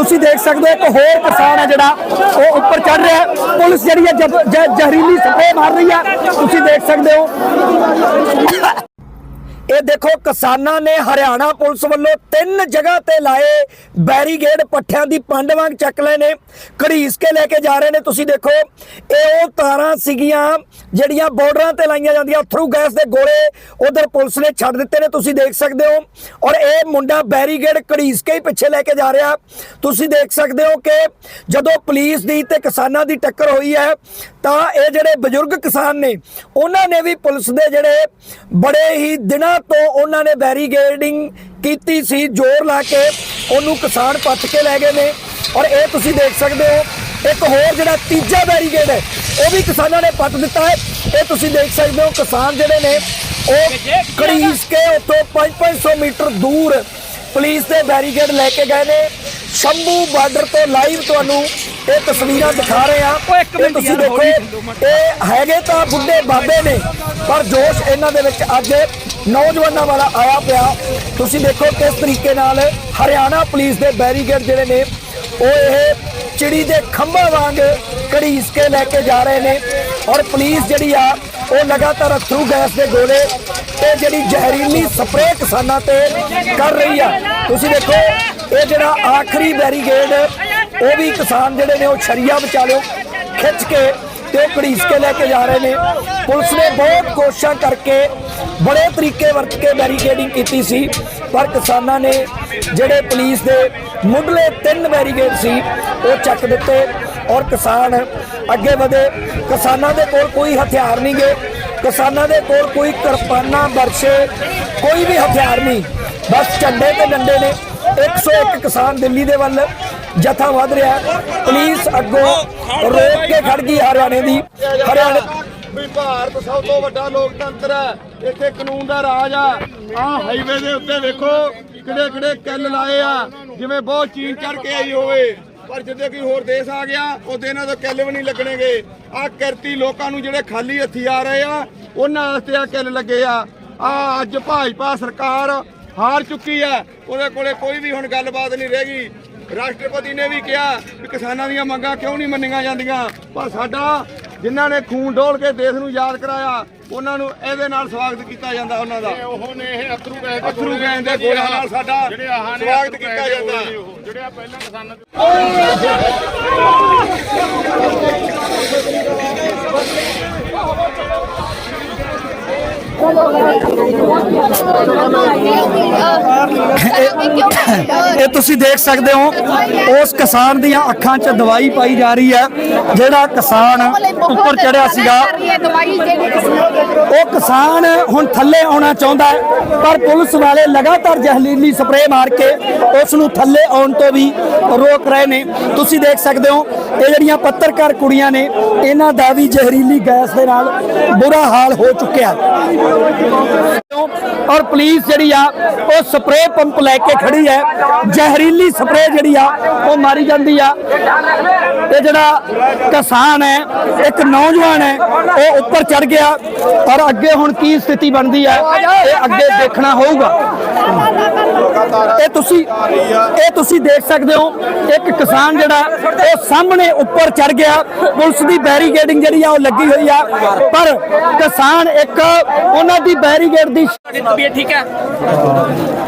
ਤੁਸੀਂ ਦੇਖ ਸਕਦੇ ਹੋ ਇੱਕ ਹੋਰ ਕਿਸਾਨ ਹੈ ਜਿਹੜਾ ਉਹ ਉੱਪਰ ਚੜ ਰਿਹਾ ਹੈ। ਪੁਲਿਸ ਜਿਹੜੀ ਹੈ ਜ਼ਹਿਰੀਲੀ ਸਪਰੇਅ ਮਾਰ ਰਹੀ ਹੈ ਤੁਸੀਂ ਦੇਖ ਸਕਦੇ ਹੋ ਇਹ ਦੇਖੋ, ਕਿਸਾਨਾਂ ਨੇ ਹਰਿਆਣਾ ਪੁਲਿਸ ਵੱਲੋਂ ਤਿੰਨ ਜਗ੍ਹਾ ਤੇ ਲਾਏ ਬੈਰੀਗੇਡ ਪੱਠਿਆਂ ਦੀ ਪੰਡ ਵਾਂਗ ਚੱਕ ਲਏ ਨੇ। ਘੜੀਸ ਕੇ ਲੈ ਕੇ ਜਾ ਰਹੇ ਨੇ, ਤੁਸੀਂ ਦੇਖੋ, ਇਹ ਉਹ ਤਾਰਾਂ ਸੀਗੀਆਂ ਜਿਹੜੀਆਂ ਬਾਰਡਰਾਂ ਤੇ ਲਾਈਆਂ ਜਾਂਦੀਆਂ ਥਰੂ ਗੈਸ ਦੇ ਗੋਲੇ ਉਧਰ ਪੁਲਿਸ ਨੇ ਛੱਡ ਦਿੱਤੇ ਨੇ, ਤੁਸੀਂ ਦੇਖ ਸਕਦੇ ਹੋ। ਔਰ ਇਹ ਮੁੰਡਾ ਬੈਰੀਗੇਡ ਘੜੀਸ ਕੇ ਹੀ ਪਿੱਛੇ ਲੈ ਕੇ ਜਾ ਰਿਹਾ। ਤੁਸੀਂ ਦੇਖ ਸਕਦੇ ਹੋ ਕਿ ਜਦੋਂ ਪੁਲਿਸ ਦੀ ਤੇ ਕਿਸਾਨਾਂ ਦੀ ਟੱਕਰ ਹੋਈ ਹੈ, ਤਾਂ ਇਹ ਜਿਹੜੇ ਬਜ਼ੁਰਗ ਕਿਸਾਨ ਨੇ, ਉਹਨਾਂ ਨੇ ਵੀ ਪੁਲਿਸ ਦੇ ਜਿਹੜੇ ਬੜੇ ਹੀ ਦਿਨਾਂ ਤੋਂ ਉਹਨਾਂ ਨੇ ਬੈਰੀਗੇਡਿੰਗ ਕੀਤੀ ਸੀ ਜ਼ੋਰ ਲਾ ਕੇ ਉਹਨੂੰ ਕਿਸਾਨ ਪੱਟ ਕੇ ਲੈ ਗਏ ਨੇ। ਔਰ ਇਹ ਤੁਸੀਂ ਦੇਖ ਸਕਦੇ ਹੋ ਇੱਕ ਹੋਰ ਜਿਹੜਾ ਤੀਜਾ ਬੈਰੀਗੇਡ ਹੈ ਉਹ ਵੀ ਕਿਸਾਨਾਂ ਨੇ ਪੱਟ ਦਿੱਤਾ ਹੈ। ਇਹ ਤੁਸੀਂ ਦੇਖ ਸਕਦੇ ਹੋ ਕਿਸਾਨ ਜਿਹੜੇ ਨੇ ਉਹ ਘੜੀਸ ਕੇ ਉੱਥੋਂ 5-500 ਮੀਟਰ ਦੂਰ ਪੁਲਿਸ ਦੇ ਬੈਰੀਗੇਡ ਲੈ ਕੇ ਗਏ ਨੇ। ਸ਼ੰਭੂ ਬਾਰਡਰ ਤੋਂ ਲਾਈਵ ਤੁਹਾਨੂੰ ਇਹ ਤਸਵੀਰਾਂ ਦਿਖਾ ਰਹੇ ਆ ਇਹ ਤੁਸੀਂ ਦੇਖੋ ਇਹ ਹੈਗੇ ਤਾਂ ਬੁੱਢੇ ਬਾਬੇ ਨੇ ਪਰ ਜੋਸ਼ ਇਹਨਾਂ ਦੇ ਵਿੱਚ ਅੱਜ ਨੌਜਵਾਨਾਂ ਵਾਲਾ ਆਇਆ ਪਿਆ। ਤੁਸੀਂ ਦੇਖੋ ਕਿਸ ਤਰੀਕੇ ਨਾਲ ਹਰਿਆਣਾ ਪੁਲਿਸ ਦੇ ਬੈਰੀਗੇਡ ਜਿਹੜੇ ਨੇ ਉਹ ਇਹ ਚਿੜੀ ਦੇ ਖੰਭਾਂ ਵਾਂਗ ਘੜੀਸ ਕੇ ਲੈ ਕੇ ਜਾ ਰਹੇ ਨੇ ਔਰ ਪੁਲਿਸ ਜਿਹੜੀ ਆ ਉਹ ਲਗਾਤਾਰ ਥਰੂ ਗੈਸ ਦੇ ਗੋਲੇ ਤੇ ਜਿਹੜੀ ਜ਼ਹਿਰੀਲੀ ਸਪਰੇਅ ਕਿਸਾਨਾਂ ਤੇ ਕਰ ਰਹੀ ਆ। ਤੁਸੀਂ ਦੇਖੋ ਇਹ ਜਿਹੜਾ ਆਖਰੀ ਬੈਰੀਗੇਡ ਉਹ ਵੀ ਕਿਸਾਨ ਜਿਹੜੇ ਨੇ ਉਹ ਛਰੀਆ ਵਿਚਾਲਿਓ ਖਿੱਚ ਕੇ ਤੇ ਉਹ ਘੜੀਸ ਕੇ ਲੈ ਕੇ ਜਾ ਰਹੇ ਨੇ। ਪੁਲਿਸ ਨੇ ਬਹੁਤ ਕੋਸ਼ਿਸ਼ਾਂ ਕਰਕੇ ਬੜੇ ਤਰੀਕੇ ਵਰਤ ਕੇ ਬੈਰੀਕੇਡਿੰਗ ਕੀਤੀ ਸੀ, ਪਰ ਕਿਸਾਨਾਂ ਨੇ ਜਿਹੜੇ ਪੁਲਿਸ ਦੇ ਮੁੱਢਲੇ ਤਿੰਨ ਬੈਰੀਕੇਡ ਸੀ, ਉਹ ਚੱਕ ਦਿੱਤੇ ਔਰ ਕਿਸਾਨ ਅੱਗੇ ਵਧੇ। ਕਿਸਾਨਾਂ ਦੇ ਕੋਲ ਕੋਈ ਹਥਿਆਰ ਨਹੀਂ ਗਏ ਕਿਸਾਨਾਂ ਦੇ ਕੋਲ ਕੋਈ ਕਿਰਪਾਨਾਂ ਬਰਸ਼ੇ ਕੋਈ ਵੀ ਹਥਿਆਰ ਨਹੀਂ। ਬਸ ਝੰਡੇ ਤੇ ਡੰਡੇ ਨੇ। 101 ਕਿਸਾਨ ਦਿੱਲੀ ਦੇ ਵੱਲ ਜਥਾ ਵਧ ਰਿਹਾ ਪੁਲਿਸ ਅੱਗੋਂ ਰੋਕ ਕੇ ਖੜ ਗਈ ਹਰਿਆਣੇ ਦੀ। ਹਰਿਆਣੇ ਵੀ ਭਾਰਤ ਸਭ ਤੋਂ ਵੱਡਾ ਲੋਕਤੰਤਰ ਹੈ। ਇੱਥੇ ਕਾਨੂੰਨ ਦਾ ਰਾਜ ਆ। ਆ ਹਾਈਵੇ ਦੇ ਉੱਤੇ ਵੇਖੋ ਕਿਹੜੇ ਕਿਹੜੇ ਕਿੱਲ ਲਾਏ ਆ। ਜਿਵੇਂ ਬਹੁਤ ਚੀਨ ਚੜ ਕੇ ਆਈ ਹੋਵੇ। ਪਰ ਜਿੱਦੇ ਕੋਈ ਹੋਰ ਦੇਸ਼ ਆ ਗਿਆ, ਉਹਦੇ ਇਹਨਾਂ ਤੋਂ ਕਿੱਲ ਵੀ ਨਹੀਂ ਲੱਗਣਗੇ। ਆ ਕਿਰਤੀ ਲੋਕਾਂ ਨੂੰ ਜਿਹੜੇ ਖਾਲੀ ਹੱਥੀ ਆ ਰਹੇ ਆ, ਉਹਨਾਂ ਵਾਸਤੇ ਆ ਕਿੱਲ ਲੱਗੇ ਆ। ਆ ਅੱਜ ਭਾਜਪਾ ਸਰਕਾਰ ਹਾਰ ਚੁੱਕੀ ਆ ਉਹਦੇ ਕੋਲੇ ਕੋਈ ਵੀ ਹੁਣ ਗੱਲਬਾਤ ਨਹੀਂ ਰਹਿ ਗਈ ਰਾਸ਼ਟਰਪਤੀ ਨੇ ਵੀ ਕਿਹਾ ਕਿ ਕਿਸਾਨਾਂ ਦੀਆਂ ਮੰਗਾਂ ਕਿਉਂ ਨਹੀਂ ਮੰਨੀਆਂ ਜਾਂਦੀਆਂ ਪਰ ਸਾਡਾ ਜਿਨ੍ਹਾਂ ਨੇ ਖੂਨ ਡੋਲ ਕੇ ਦੇਸ਼ ਨੂੰ ਯਾਦ ਕਰਾਇਆ ਉਹਨਾਂ ਨੂੰ ਇਹਦੇ ਨਾਲ ਸਵਾਗਤ ਕੀਤਾ ਜਾਂਦਾ ਉਹਨਾਂ ਦਾ ਉਹ ਨੇ ਇਹ ਅਥਰੂ ਗਏ ਅਥਰੂ ਗੈਸ ਦੇ ਗੋਲਿਆਂ ਨਾਲ ਸਾਡਾ ਜਿਹੜੇ ਆਹਾਂ ਨੇ ਸਵਾਗਤ ਅਥਰੂ ਕੀਤਾ ਗੈਸ ਦੇ ਜਾਂਦਾ ਗੋਲੇ ਨੇ ਉਹ, ਜਿਹੜੇ ਆ ਪਹਿਲਾਂ ਕਿਸਾਨਾਂ ਦੇ ਇਹ ਤੁਸੀਂ ਦੇਖ ਸਕਦੇ ਹੋ, ਉਸ ਕਿਸਾਨ ਦੀਆਂ ਅੱਖਾਂ 'ਚ ਦਵਾਈ ਪਾਈ ਜਾ ਰਹੀ ਹੈ, ਜਿਹੜਾ ਕਿਸਾਨ ਉੱਪਰ ਚੜਿਆ ਸੀਗਾ। ਉਹ ਕਿਸਾਨ ਹੁਣ ਥੱਲੇ ਆਉਣਾ ਚਾਹੁੰਦਾ ਪਰ ਪੁਲਿਸ ਵਾਲੇ ਲਗਾਤਾਰ ਜ਼ਹਿਰੀਲੀ ਸਪਰੇਅ ਮਾਰ ਕੇ ਉਸ ਨੂੰ ਥੱਲੇ ਆਉਣ ਤੋਂ ਵੀ ਰੋਕ ਰਹੇ ਨੇ। ਤੁਸੀਂ ਦੇਖ ਸਕਦੇ ਹੋ, ਇਹ ਜਿਹੜੀਆਂ ਪੱਤਰਕਾਰ ਕੁੜੀਆਂ ਨੇ, ਇਹਨਾਂ ਦਾ ਵੀ ਜ਼ਹਿਰੀਲੀ ਗੈਸ ਦੇ ਨਾਲ ਬੁਰਾ ਹਾਲ ਹੋ ਚੁੱਕਿਆ। ਔਰ ਪੁਲਿਸ ਜਿਹੜੀ ਆ, ਉਹ ਸਪਰੇਅ ਪੰਪ ਲੈ ਕੇ ਖੜੀ ਹੈ। ਜ਼ਹਿਰੀਲੀ ਸਪਰੇਅ ਜਿਹੜੀ ਆ, ਉਹ ਮਾਰੀ ਜਾਂਦੀ ਆ। ਇਹ ਜਿਹੜਾ ਕਿਸਾਨ ਹੈ, ਇੱਕ ਨੌਜਵਾਨ ਹੈ, ਉਹ ਉੱਪਰ ਚੜ ਗਿਆ। ਔਰ ਅੱਗੇ ਹੁਣ ਕੀ ਸਥਿਤੀ ਬਣਦੀ ਹੈ, ਇਹ ਅੱਗੇ ਦੇਖਣਾ ਹੋਊਗਾ। ਇਹ ਤੁਸੀਂ ਇਹ ਤੁਸੀਂ ਦੇਖ ਸਕਦੇ ਹੋ ਇੱਕ ਕਿਸਾਨ ਜਿਹੜਾ ਉਹ ਸਾਹਮਣੇ ਉੱਪਰ ਚੜ ਗਿਆ। ਪੁਲਿਸ ਦੀ ਬੈਰੀਗੇਡਿੰਗ ਜਿਹੜੀ ਆ ਉਹ ਲੱਗੀ ਹੋਈ ਆ। ਪਰ ਕਿਸਾਨ ਇੱਕ ਉਹਨਾਂ ਦੀ ਬੈਰੀਗੇਡ ਦੀ ਤੁਹਾਡੀ ਤਬੀਅਤ ਠੀਕ ਹੈ?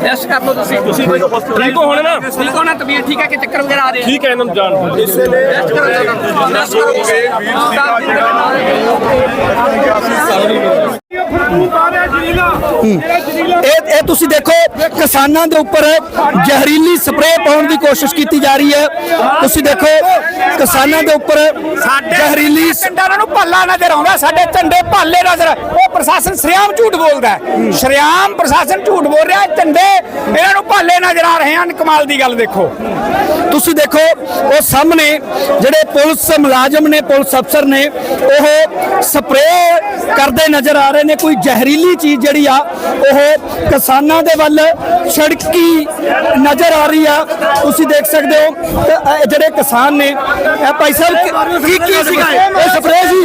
ਰੈਸਟ ਕਰ ਲਓ ਤੁਸੀਂ। ਤੁਸੀਂ ਠੀਕ ਹੋ ਹੁਣ ਨਾ? ਠੀਕ ਹੋ ਨਾ ਤਬੀਅਤ ਠੀਕ ਹੈ ਕਿ ਚੱਕਰ ਵਗੈਰਾ ਆ ਰਹੇ ਠੀਕ ਹੈ ਇਹਨਾਂ ਨੂੰ ਜਾਣ ਰੈਸਟ ਕਰੋ ਰੈਸਟ ਕਰੋ। ਇਹ ਇਹ ਤੁਸੀਂ ਦੇਖੋ ਕਿਸਾਨਾਂ ਦੇ ਉੱਪਰ ਜ਼ਹਿਰੀਲੀ ਸਪਰੇਅ ਪਾਉਣ ਦੀ ਕੋਸ਼ਿਸ਼ ਕੀਤੀ ਜਾ ਰਹੀ ਹੈ। ਤੁਸੀਂ ਦੇਖੋ ਕਿਸਾਨਾਂ ਦੇ ਉੱਪਰ ਜ਼ਹਿਰੀਲੀ ਝੰਡਾ ਨੂੰ ਭੱਲਾ ਨਜ਼ਰ ਆਉਂਦਾ ਸਾਡੇ ਝੰਡੇ ਭਾਲੇ ਨਜ਼ਰ ਉਹ ਪ੍ਰਸ਼ਾਸਨ ਸ਼ਰਿਆਮ ਝੂਠ ਬੋਲਦਾ ਸ਼ਰਿਆਮ ਪ੍ਰਸ਼ਾਸਨ ਝੂਠ ਬੋਲ ਰਿਹਾ ਝੰਡੇ ਇਹਨਾਂ ਨੂੰ ਭਾਲੇ ਨਜ਼ਰ ਆ ਰਹੇ ਹਨ। ਕਮਾਲ ਦੀ ਗੱਲ ਦੇਖੋ। ਤੁਸੀਂ ਦੇਖੋ ਉਹ ਸਾਹਮਣੇ ਜਿਹੜੇ ਪੁਲਿਸ ਮੁਲਾਜ਼ਮ ਨੇ ਪੁਲਿਸ ਅਫਸਰ ਨੇ ਉਹ ਸਪਰੇਅ ਕਰਦੇ ਨਜ਼ਰ ਆ ਰਹੇ ਨੇ ਕੋਈ ਜ਼ਹਿਰੀਲੀ ਚੀਜ਼ ਜਿਹੜੀ ਆ ਉਹ ਕਿਸਾਨਾਂ ਦੇ ਵੱਲ ਛਿੜਕੀ ਨਜ਼ਰ ਆ ਰਹੀ ਆ। ਤੁਸੀਂ ਦੇਖ ਸਕਦੇ ਹੋ ਇਹ ਜਿਹੜੇ ਕਿਸਾਨ ਨੇ ਇਹ ਭਾਈ ਸਾਹਿਬ ਕੀ ਕੀ ਸੀਗਾ ਇਹ? ਇਹ ਸਪਰੇਅ ਸੀ?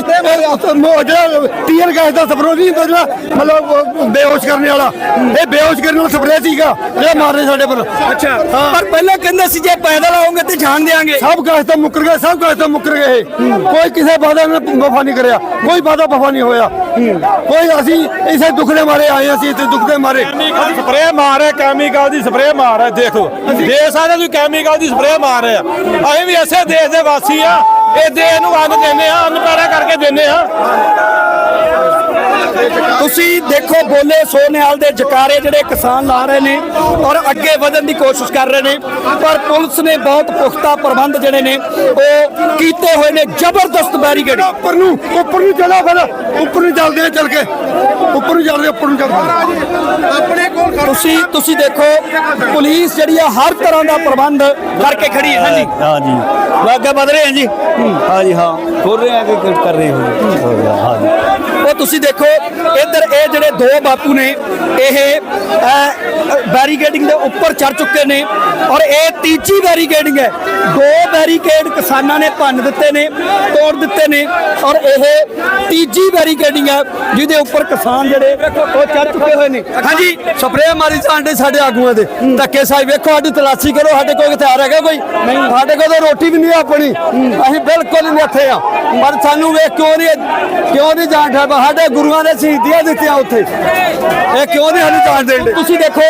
ਜਿਹੜਾ ਟੀਅਰ ਗੈਸ ਦਾ ਸਪਰੇਅ ਨਹੀਂ ਹੁੰਦਾ ਜਿਹੜਾ ਮਤਲਬ ਬੇਹੋਸ਼ ਕਰਨ ਵਾਲਾ ਇਹ ਬੇਹੋਸ਼ ਕਰਨ ਵਾਲਾ ਸਪਰੇਅ ਸੀਗਾ ਜਿਹੜਾ ਮਾਰਨੇ ਸਾਡੇ ਪਰ। ਅੱਛਾ। ਪਰ ਪਹਿਲਾਂ ਕਹਿੰਦੇ ਸੀ ਜੇ ਪੈਦਲ ਲਾਓਗੇ ਤੇ ਜਾਣ ਦੇਾਂਗੇ ਸਭ ਕਾਸ ਤੋਂ ਮੁੱਕਰ ਗਏ ਸਭ ਕਾਸ ਤੋਂ ਮੁੱਕਰ ਗਏ ਕੋਈ ਕਿਸੇ ਵਾਦਾ ਨੇ ਵਫਾ ਨਹੀਂ ਕਰਿਆ ਕੋਈ ਵਾਦਾ ਵਫਾ ਨਹੀਂ ਹੋਇਆ। ਕੋਈ ਅਸੀਂ ਇਸੇ ਦੁੱਖ ਦੇ ਮਾਰੇ ਆਏ ਅਸੀਂ ਇੱਥੇ ਦੁੱਖ ਦੇ ਮਾਰੇ ਸਪਰੇਅ ਮਾਰ ਰਿਹਾ ਕੈਮੀਕਲ ਦੀ ਸਪਰੇਅ ਮਾਰ ਰਿਹਾ ਦੇਖੋ। ਦੇਸ਼ ਸਾਰੇ ਨੂੰ ਕੈਮੀਕਲ ਦੀ ਸਪਰੇਅ ਮਾਰ ਰਿਹਾ ਅਸੀਂ ਵੀ ਐਸੇ ਦੇਸ਼ ਦੇ ਵਾਸੀ ਆ। ਇਹ ਦੇਸ਼ ਨੂੰ ਅੰਨ ਦਿੰਦੇ ਆ ਅੰਨ ਪੈਦਾ ਕਰਕੇ ਦਿੰਦੇ ਆ। ਤੁਸੀਂ ਦੇਖੋ ਬੋਲੇ ਸੋਨੇਹਾਲ ਦੇ ਜਕਾਰੇ ਜਿਹੜੇ ਕਿਸਾਨ ਲਾ ਰਹੇ ਨੇ ਔਰ ਅੱਗੇ ਵਧਣ ਦੀ ਕੋਸ਼ਿਸ਼ ਕਰ ਰਹੇ ਨੇ ਪਰ ਪੁਲਿਸ ਨੇ ਬਹੁਤ ਪੁਖਤਾ ਪ੍ਰਬੰਧ ਜਿਹੜੇ ਨੇ ਉਹ ਕੀਤੇ ਹੋਏ ਨੇ। ਜ਼ਬਰਦਸਤ ਬੈਰੀਕੇਡ। ਉੱਪਰ ਨੂੰ ਉੱਪਰ ਨੂੰ ਚਲਾ ਫਿਰ। ਉੱਪਰ ਨੂੰ ਚੱਲਦੇ ਚੱਲ ਕੇ। ਉੱਪਰ ਨੂੰ ਚੱਲਦੇ ਉੱਪਰ ਨੂੰ ਚੱਲਦੇ ਆਪਣੇ ਕੋਲ ਤੁਸੀਂ ਤੁਸੀਂ ਦੇਖੋ ਪੁਲਿਸ ਜਿਹੜੀ ਆ ਹਰ ਤਰ੍ਹਾਂ ਦਾ ਪ੍ਰਬੰਧ ਕਰਕੇ ਖੜੀ ਹੈ। ਹਾਂਜੀ। ਹਾਂਜੀ ਅੱਗੇ ਵਧ ਰਹੇ ਹਾਂ ਜੀ। ਹਾਂਜੀ ਹਾਂ। ਖੋਲ ਰਹੇ ਕਿ ਕਰ ਰਹੇ ਹੋ? ਹਾਂਜੀ ਉਹ ਤੁਸੀਂ ਦੇਖੋ ਇੱਧਰ ਇਹ ਜਿਹੜੇ ਦੋ ਬਾਪੂ ਨੇ ਇਹ ਬੈਰੀਕੇਡਿੰਗ ਦੇ ਉੱਪਰ ਚੜ ਚੁੱਕੇ ਨੇ ਔਰ ਇਹ ਤੀਜੀ ਬੈਰੀਕੇਡਿੰਗ ਹੈ। ਦੋ ਬੈਰੀਕੇਡ ਕਿਸਾਨਾਂ ਨੇ ਭੰਨ ਦਿੱਤੇ ਨੇ ਤੋੜ ਦਿੱਤੇ ਨੇ ਔਰ ਇਹ ਤੀਜੀ ਬੈਰੀਕੇਡਿੰਗ ਹੈ ਜਿਹਦੇ ਉੱਪਰ ਕਿਸਾਨ ਜਿਹੜੇ ਉਹ ਚੜ ਚੁੱਕੇ ਹੋਏ ਨੇ। ਹਾਂਜੀ ਸਪਰੇਅ ਮਾਰੀ ਸਾਡੇ ਸਾਡੇ ਆਗੂਆਂ ਦੇ। ਧੱਕੇ ਸਾਈ ਵੇਖੋ ਸਾਡੀ ਤਲਾਸ਼ੀ ਕਰੋ ਸਾਡੇ ਕੋਲ ਹਥਿਆਰ ਹੈਗਾ ਕੋਈ? ਨਹੀਂ। ਸਾਡੇ ਕੋਲ ਤਾਂ ਰੋਟੀ ਵੀ ਨਹੀਂ ਆਪਣੀ। ਅਸੀਂ ਬਿਲਕੁਲ ਨਹੀਂ ਇੱਥੇ ਆ। ਪਰ ਸਾਨੂੰ ਵੇਖ ਕਿਉਂ ਨਹੀਂ ਕਿਉਂ ਨਹੀਂ ਜਾਣ ਠਾ ਸਾਡੇ ਗੁਰੂਆਂ ਨੇ ਸ਼ਹੀਦੀਆਂ ਦਿੱਤੀਆਂ ਉੱਥੇ। ਇਹ ਕਿਉਂ ਨਹੀਂ ਸਾਨੂੰ ਜਾਣ ਦੇਣ ਤੁਸੀਂ ਦੇਖੋ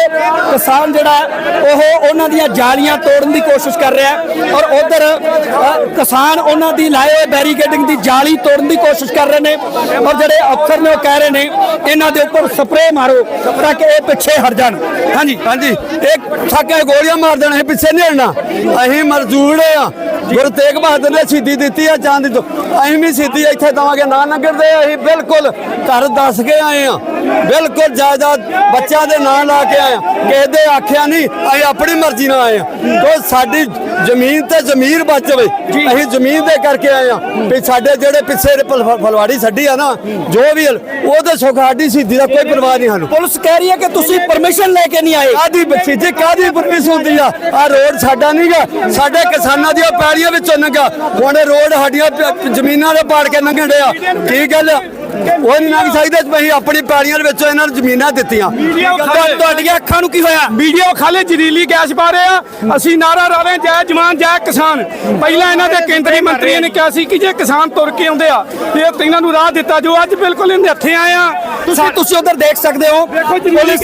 ਕਿਸਾਨ ਜਿਹੜਾ ਉਹ ਉਹਨਾਂ ਦੀਆਂ ਜਾਲੀਆਂ ਤੋੜਨ ਦੀ ਕੋਸ਼ਿਸ਼ ਕਰ ਰਿਹਾ ਔਰ ਉਧਰ ਕਿਸਾਨ ਉਹਨਾਂ ਦੀ ਲਾਏ ਹੋਏ ਬੈਰੀਕੇਡਿੰਗ ਦੀ ਜਾਲੀ ਤੋੜਨ ਦੀ ਕੋਸ਼ਿਸ਼ ਕਰ ਰਹੇ ਨੇ ਔਰ ਜਿਹੜੇ ਅਫਸਰ ਨੇ ਉਹ ਕਹਿ ਰਹੇ ਨੇ ਇਹਨਾਂ ਦੇ ਉੱਪਰ ਸਪਰੇਅ ਮਾਰੋ ਤਾਂ ਕਿ ਇਹ ਪਿੱਛੇ ਹਟ ਜਾਣ। ਹਾਂਜੀ। ਹਾਂਜੀ। ਇਹ ਛਾਕੇ ਗੋਲੀਆਂ ਮਾਰ ਦੇਣਾ ਪਿੱਛੇ ਨਹੀਂ ਹਟਣਾ। ਅਸੀਂ ਮਰਜ਼ੂੜ ਆ ਗੁਰੂ ਤੇਗ ਬਹਾਦਰ ਨੇ ਸ਼ਹੀਦੀ ਦਿੱਤੀ ਆ ਚਾਂਦੀ ਤੋਂ। ਅਸੀਂ ਵੀ ਸ਼ਹੀਦੀ ਇੱਥੇ ਦਵਾਂਗੇ ਨਾ ਨਗਰ ਦੇ ਅਸੀਂ ਬਿਲਕੁਲ ਘਰ ਦੱਸ ਕੇ ਆਏ ਆ। ਬਿਲਕੁਲ ਜਾਇਦਾਦ ਬੱਚਿਆਂ ਦੇ ਨਾਂ ਲਾ ਕੇ ਆਏ ਆ। ਕਿਸੇ ਦੇ ਆਖਿਆ ਨਹੀਂ ਅਸੀਂ ਆਪਣੀ ਮਰਜ਼ੀ ਨਾਲ ਆਏ ਆ। ਤੋ ਸਾਡੀ ਜ਼ਮੀਨ ਤੇ ਜ਼ਮੀਰ ਬਚ ਜਾਵੇ ਅਸੀਂ ਜ਼ਮੀਨ ਦੇ ਕਰਕੇ ਆਏ ਆ। ਵੀ ਸਾਡੇ ਜਿਹੜੇ ਪਿੱਛੇ ਫਲਵਾੜੀ ਛੱਡੀ ਆ ਨਾ ਜੋ ਵੀ ਉਹਦੇ ਸੁੱਖ ਸਾਡੀ ਸ਼ਹੀਦੀ ਦਾ ਕੋਈ ਪਰਵਾਹ ਨਹੀਂ ਸਾਨੂੰ। ਪੁਲਿਸ ਕਹਿ ਰਹੀ ਹੈ ਕਿ ਤੁਸੀਂ ਪਰਮਿਸ਼ਨ ਲੈ ਕੇ ਨਹੀਂ ਆਏ। ਕਾਦੀ ਬੱਚੀ ਜੀ ਕਾਦੀ ਪਰਮਿਸ਼ਨ ਹੁੰਦੀ ਆ? ਆ ਰੋਡ ਸਾਡਾ ਨਹੀਂਗਾ ਸਾਡੇ ਕਿਸਾਨਾਂ ਦੀਆਂ ਪੈੜੀਆਂ ਵਿੱਚੋਂ ਲੰਘਾ ਹੁਣ ਰੋਡ ਸਾਡੀਆਂ ਜ਼ਮੀਨਾਂ ਦੇ ਪਾੜ ਕੇ ਲੰਘਣ ਡਿਆ। ਕੀ ਗੱਲ ਉਹ ਨਹੀਂ ਲੰਘ ਸਕਦੇ ਅਸੀਂ ਆਪਣੀ ਪੈੜੀਆਂ ਦੇ ਵਿੱਚੋਂ ਇਹਨਾਂ ਨੂੰ ਜ਼ਮੀਨਾਂ ਦਿੱਤੀਆਂ। ਤੁਹਾ- ਤੁਹਾਡੀਆਂ ਅੱਖਾਂ ਨੂੰ ਕੀ ਹੋਇਆ? ਵੀਡੀਓ ਖਾਲੇ ਜ਼ਰੀਲੀ ਗੈਸ ਪਾ ਰਹੇ ਆ। ਅਸੀਂ ਨਾਰਾ ਲਾ ਰਹੇ ਹਾਂ, ਜੈ ਜਵਾਨ ਜੈ ਕਿਸਾਨ। ਪਹਿਲਾਂ ਇਹਨਾਂ ਦੇ ਕੇਂਦਰੀ ਮੰਤਰੀਆਂ ਨੇ ਕਿਹਾ ਸੀ ਕਿ ਜੇ ਕਿਸਾਨ ਤੁਰ ਕੇ ਆਉਂਦੇ ਆ ਤੇ ਇਹ ਇਹਨਾਂ ਨੂੰ ਰਾਹ ਦਿੱਤਾ ਜੋ ਅੱਜ ਬਿਲਕੁਲ ਇਹਦੇ ਹੱਥੇ ਆਏ ਆ। ਤੁਸੀਂ ਤੁਸੀਂ ਉਧਰ ਦੇਖ ਸਕਦੇ ਹੋ ਪੁਲਿਸ।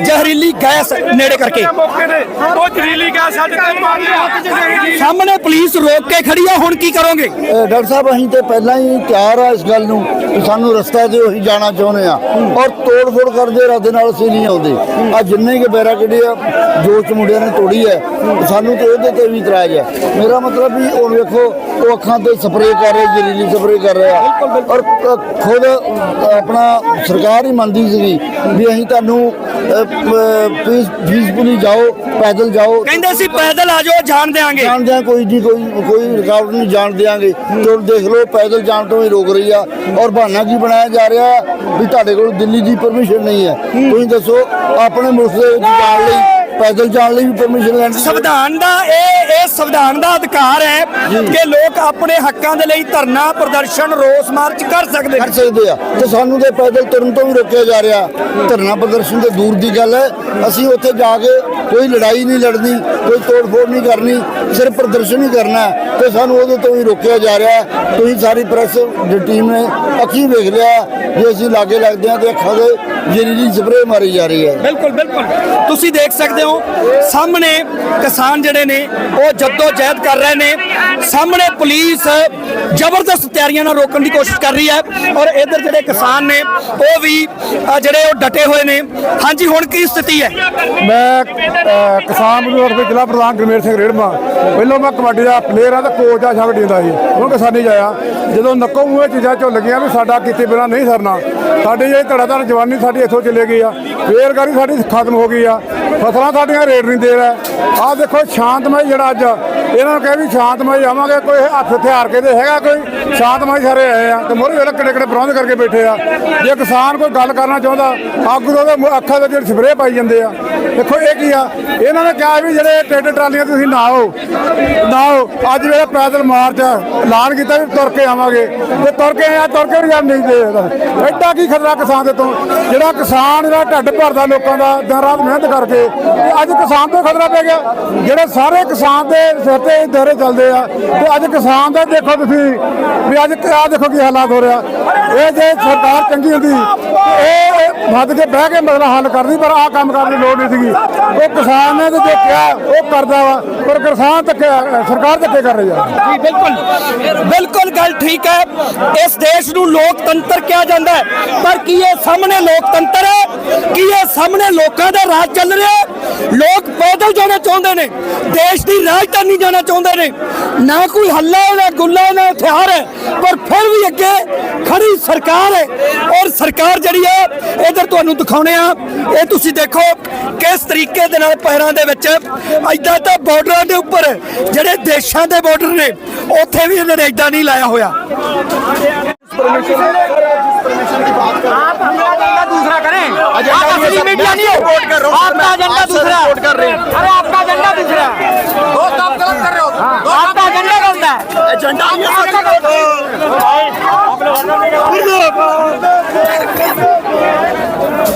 ਜ਼ਹਿਰੀਲੀ ਗੈਸ ਨੇੜੇ ਕਰਕੇ। ਤੇ। ਉਹ ਜ਼ਰੀਲੀ ਗੈਸ ਸਾਡੇ ਤੇ ਪਾ ਰਹੀ ਆ ਸਾਹਮਣੇ ਪੁਲਿਸ ਰੋਕ ਕੇ ਖੜੀ ਆ ਹੁਣ ਕੀ ਕਰੋਗੇ? ਡਾਕਟਰ ਸਾਹਿਬ ਅਸੀਂ ਤੇ ਪਹਿਲਾਂ ਹੀ ਤਿਆਰ ਆ ਇਸ ਗੱਲ ਨੂੰ ਕਿ ਸਾਨੂੰ ਰਸਤਾ ਦਿਓ ਅਸੀਂ ਜਾਣਾ ਚਾਹੁੰਦੇ ਆ। ਔਰ ਤੋੜ ਫੋੜ ਕਰਦੇ ਇਰਾਦੇ ਨਾਲ ਅਸੀਂ ਨਹੀਂ ਆਉਂਦੇ। ਆ ਜਿੰਨੇ ਕੇ ਬੈਰਾਕਡੀ ਆ ਜੋਸ਼ ਮੁੰਡਿਆਂ ਨੇ ਤੋੜੀ ਹੈ ਸਾਨੂੰ ਤੇ ਉਹਦੇ ਤੇ ਵੀ ਇਤਰਾਜ਼ ਹੈ ਮੇਰਾ ਮਤਲਬ ਵੀ ਹੁਣ ਵੇਖੋ ਉਹ ਅੱਖਾਂ ਤੇ ਸਪਰੇਅ ਕਰ ਰਹੇ ਜ਼ਹਿਰੀਲੀ ਸਪਰੇਅ ਕਰ ਰਹੇ ਆ। ਔਰ ਕ- ਖੁਦ ਆਪਣਾ ਸਰਕਾਰ ਹੀ ਮੰਨਦੀ ਸੀਗੀ ਵੀ ਅਸੀਂ ਤੁਹਾਨੂੰ ਫੀਸ ਫੀਸਫੁਲੀ ਜਾਓ ਪੈਦਲ ਜਾਓ। ਕਹਿੰਦੇ ਸੀ ਪੈਦਲ ਆ ਜਾਓ ਜਾਣ ਦੇਾਂਗੇ ਜਾਣਦੇ ਹਾਂ ਕੋਈ ਨਹੀਂ ਕੋਈ ਕੋਈ ਰੁਕਾਵਟ ਨਹੀਂ ਜਾਣ ਦਿਆਂਗੇ। ਹੁਣ ਦੇਖ ਲਓ ਪੈਦਲ ਜਾਣ ਤੋਂ ਹੀ ਰੋਕ ਰਹੀ ਆ। ਔਰ ਬਹਾਨਾ ਕੀ ਬਣਾਇਆ ਜਾ ਰਿਹਾ ਵੀ ਤੁਹਾਡੇ ਕੋਲ ਦਿੱਲੀ ਦੀ ਪਰਮਿਸ਼ਨ ਨਹੀਂ ਹੈ। ਤੁਸੀਂ ਦੱਸੋ ਆਪਣੇ ਮੁਲਕ ਦੇ ਵਿੱਚ ਜਾਣ ਲਈ ਪੈਦਲ ਜਾਣ ਲਈ ਵੀ ਪਰਮਿਸ਼ਨ ਲੈਣੀ ਸੰਵਿਧਾਨ ਦਾ ਇਹ ਇਹ ਸੰਵਿਧਾਨ ਦਾ ਅਧਿਕਾਰ ਹੈ ਕਿ ਲੋਕ ਆਪਣੇ ਹੱਕਾਂ ਦੇ ਲਈ ਧਰਨਾ ਪ੍ਰਦਰਸ਼ਨ ਰੋਸ ਮਾਰਚ ਕਰ ਸਕਦੇ ਕਰ ਸਕਦੇ ਆ। ਤੇ ਸਾਨੂੰ ਤੇ ਪੈਦਲ ਤੁਰਨ ਤੋਂ ਵੀ ਰੋਕਿਆ ਜਾ ਰਿਹਾ। ਧਰਨਾ ਪ੍ਰਦਰਸ਼ਨ ਤੇ ਦੂਰ ਦੀ ਗੱਲ ਹੈ। ਅਸੀਂ ਉੱਥੇ ਜਾ ਕੇ ਕੋਈ ਲੜਾਈ ਨਹੀਂ ਲੜਨੀ ਕੋਈ ਤੋੜ-ਫੋੜ ਨਹੀਂ ਕਰਨੀ ਸਿਰਫ ਪ੍ਰਦਰਸ਼ਨ ਹੀ ਕਰਨਾ ਤੇ ਸਾਨੂੰ ਉਹਦੇ ਤੋਂ ਵੀ ਰੋਕਿਆ ਜਾ ਰਿਹਾ। ਤੁਸੀਂ ਸਾਰੀ ਪ੍ਰੈਸ ਦੀ ਟੀਮ ਨੇ ਅੱਖੀਂ ਵੇਖ ਲਿਆ ਜੇ ਅਸੀਂ ਲਾਗੇ ਲੱਗਦੇ ਹਾਂ ਤੇ ਅੱਖਾਂ ਦੇ ਜ਼ਹਿਰੀਲੀ ਸਪਰੇਅ ਮਾਰੀ ਜਾ ਰਹੀ ਹੈ। ਬਿਲਕੁਲ ਬਿਲਕੁਲ। ਤੁਸੀਂ ਦੇਖ ਸਕਦੇ ਹੋ ਸਾਹਮਣੇ ਕਿਸਾਨ ਜਿਹੜੇ ਨੇ ਉਹ ਜੱਦੋ ਜਹਿਦ ਕਰ ਰਹੇ ਨੇ। ਸਾਹਮਣੇ ਪੁਲਿਸ ਜ਼ਬਰਦਸਤ ਤਿਆਰੀਆਂ ਨਾਲ ਰੋਕਣ ਦੀ ਕੋਸ਼ਿਸ਼ ਕਰ ਰਹੀ ਹੈ ਔਰ ਇਧਰ ਜਿਹੜੇ ਕਿਸਾਨ ਨੇ, ਉਹ ਵੀ ਜਿਹੜੇ ਉਹ ਡਟੇ ਹੋਏ ਨੇ। ਹਾਂਜੀ, ਹੁਣ ਕੀ ਸਥਿਤੀ ਹੈ? ਮੈਂ ਕਿਸਾਨ ਮਜ਼ਦੂਰ ਦੇ ਜ਼ਿਲ੍ਹਾ ਪ੍ਰਧਾਨ ਗੁਰਮੇਲ ਸਿੰਘ ਰੇੜਮਾ, ਪਹਿਲਾਂ ਮੈਂ ਕਬੱਡੀ ਦਾ ਪਲੇਅਰ ਆ ਤੇ ਕੋਚ ਦਾ ਸ਼ਬਦ ਦਿੰਦਾ ਸੀ ਹੁਣ ਕਿਸਾਨੀ ਜਾਇਆ ਜਦੋਂ ਨੱਕੋ ਮੂੰਹੇ ਚੀਜ਼ਾਂ ਚੋਂ ਲੱਗੀਆਂ ਵੀ ਸਾਡਾ ਕੀਤੇ ਬਿਨਾਂ ਨਹੀਂ ਸਰਨਾ। ਸਾਡੀ ਜਿਹੜੀ ਧੜਾ ਜਵਾਨੀ ਸਾਡੀ ਇੱਥੋਂ ਚਲੇ ਗਈ ਆ। ਬੇਰਗਾਰੀ ਸਾਡੀ ਖਤਮ ਹੋ ਗਈ ਆ। ਫਸਲਾਂ ਸਾਡੀਆਂ ਰੇਟ ਨਹੀਂ ਦੇ ਰਿਹਾ। ਆਹ ਦੇਖੋ, ਸ਼ਾਂਤਮਈ ਜਿਹੜਾ ਅੱਜ। ਇਹਨਾਂ ਨੂੰ ਕਹੇ ਵੀ ਸ਼ਾਂਤਮਈ ਆਵਾਂਗੇ, ਕੋਈ ਹੱਥ ਹਥਿਆਰ ਕੇ ਤੇ ਹੈਗਾ ਕੋਈ? ਸ਼ਾਂਤਮਈ ਸਾਰੇ ਆਏ ਆ, ਤੇ ਮੋਰੇ ਵੇਲੇ ਕਿਹੜੇ ਕਿਹੜੇ ਪ੍ਰਬੰਧ ਕਰਕੇ ਬੈਠੇ ਆ। ਜੇ ਕਿਸਾਨ ਕੋਈ ਗੱਲ ਕਰਨਾ ਚਾਹੁੰਦਾ ਆਗੂ ਦੇ ਉਹਦੇ ਅੱਖਾਂ ਦੇ ਜਿਹੜੇ ਸਪਰੇਅ ਪਾਈ ਜਾਂਦੇ ਆ। ਦੇਖੋ ਇਹ ਕੀ ਆ? ਇਹਨਾਂ ਨੇ ਕਿਹਾ ਵੀ ਜਿਹੜੇ ਟਰੈਕਟਰ ਟਰਾਲੀਆਂ ਤੁਸੀਂ ਨਾ ਆਓ ਨਾ ਆਓ ਅੱਜ ਵੇਲੇ ਪੈਦਲ ਮਾਰਚ ਐਲਾਨ ਕੀਤਾ ਵੀ ਤੁਰ ਕੇ ਆਵਾਂਗੇ। ਤੇ ਤੁਰ ਕੇ ਆ, ਤੁਰ ਕੇ ਵੀ ਜਾਣ ਨਹੀਂ ਦੇ ਐਡਾ ਕੀ ਖਤਰਾ ਕਿਸਾਨ ਦੇ ਤੋਂ? ਜਿਹੜਾ ਕਿਸਾਨ ਜਿਹੜਾ ਢੱਡ ਭਰਦਾ ਲੋਕਾਂ ਦਾ, ਦਿਨ ਰਾਤ ਮਿਹਨਤ ਕਰਕੇ, ਤੇ ਅੱਜ ਕਿਸਾਨ ਤੋਂ ਖਤਰਾ ਪੈ ਗਿਆ। ਜਿਹੜੇ ਸਾਰੇ ਕਿਸਾਨ ਦੇ ਸਿਰ ਤੇ ਦੌਰੇ ਚੱਲਦੇ ਆ, ਤੇ ਅੱਜ ਕਿਸਾਨ ਦਾ ਦੇਖੋ ਤੁਸੀਂ, ਵੀ ਅੱਜ ਆ ਦੇਖੋ ਕੀ ਹਾਲਾਤ ਹੋ ਰਿਹਾ। ਇਹ ਜੇ ਸਰਕਾਰ ਚੰਗੀ ਹੁੰਦੀ ਇਹ ਵੱਧ ਕੇ ਬਹਿ ਕੇ ਮਸਲਾ ਹੱਲ ਕਰਦੀ ਪਰ ਆਹ ਕੰਮ ਕਰਨ ਦੀ ਲੋੜ ਨਹੀਂ ਸੀਗੀ। ਉਹ ਕਿਸਾਨ ਨੇ ਤੇ ਜੋ ਕਿਹਾ, ਉਹ ਕਰਦਾ ਵਾ, ਪਰ ਕਿਸਾਨ ਧੱਕੇ, ਸਰਕਾਰ ਧੱਕੇ ਕਰ ਰਹੀ ਆ। ਜੀ, ਬਿਲਕੁਲ। ਬਿਲਕੁਲ ਗੱਲ ਠੀਕ ਹੈ। ਇਸ ਦੇਸ਼ ਨੂੰ ਲੋਕਤੰਤਰ ਕਿਹਾ ਜਾਂਦਾ ਹੈ। ਪਰ ਕੀ ਇਹ ਸਾਹਮਣੇ ਲੋਕਤੰਤਰ ਹੈ? ਕੀ ਇਹ ਸਾਹਮਣੇ ਲੋਕਾਂ ਦਾ ਰਾਜ ਚੱਲ ਰਿਹਾ ਹੈ? ਲੋਕ ਕੈਪੀਟਲ ਜਾਣਾ ਚਾਹੁੰਦੇ ਨੇ, ਦੇਸ਼ ਦੀ ਰਾਜਧਾਨੀ ਜਾਣਾ ਚਾਹੁੰਦੇ ਨੇ। ਨਾ ਕੋਈ ਹੱਲਾ ਨਾ ਗੁੱਲਾ ਨਾ ਹਥਿਆਰ ਹੈ, ਪਰ ਫਿਰ ਵੀ ਅੱਗੇ ਖੜੀ ਸਰਕਾਰ ਹੈ। ਔਰ ਸਰਕਾਰ ਜਿਹੜੀ ਹੈ, ਇਧਰ ਤੁਹਾਨੂੰ ਦਿਖਾਉਣੇ ਆ। ਇਹ ਤੁਸੀਂ ਦੇਖੋ ਕਿਸ ਤਰੀਕੇ ਦੇ ਨਾਲ ਪਹਿਰਾਂ ਦੇ ਵਿੱਚ ਐਦਾਂ ਤਾਂ ਬਾਰਡਰਾਂ ਦੇ ਉੱਪਰ ਜਿਹੜੇ ਦੇਸ਼ਾਂ ਦੇ ਬਾਰਡਰ ਨੇ, ਉੱਥੇ ਵੀ ਇਹਨਾਂ ਨੇ ਐਦਾਂ ਨਹੀਂ ਲਾਇਆ ਹੋਇਆ। ਪਰਮਿਸ਼ਨ ਦੀ ਬਾਤ ਕਰ आप असली मीडिया नहीं हो। आपका एजेंडा दूसरा। अरे आपका एजेंडा दूसरा। हाँ, आपका एजेंडा गलत है। एजेंडा आप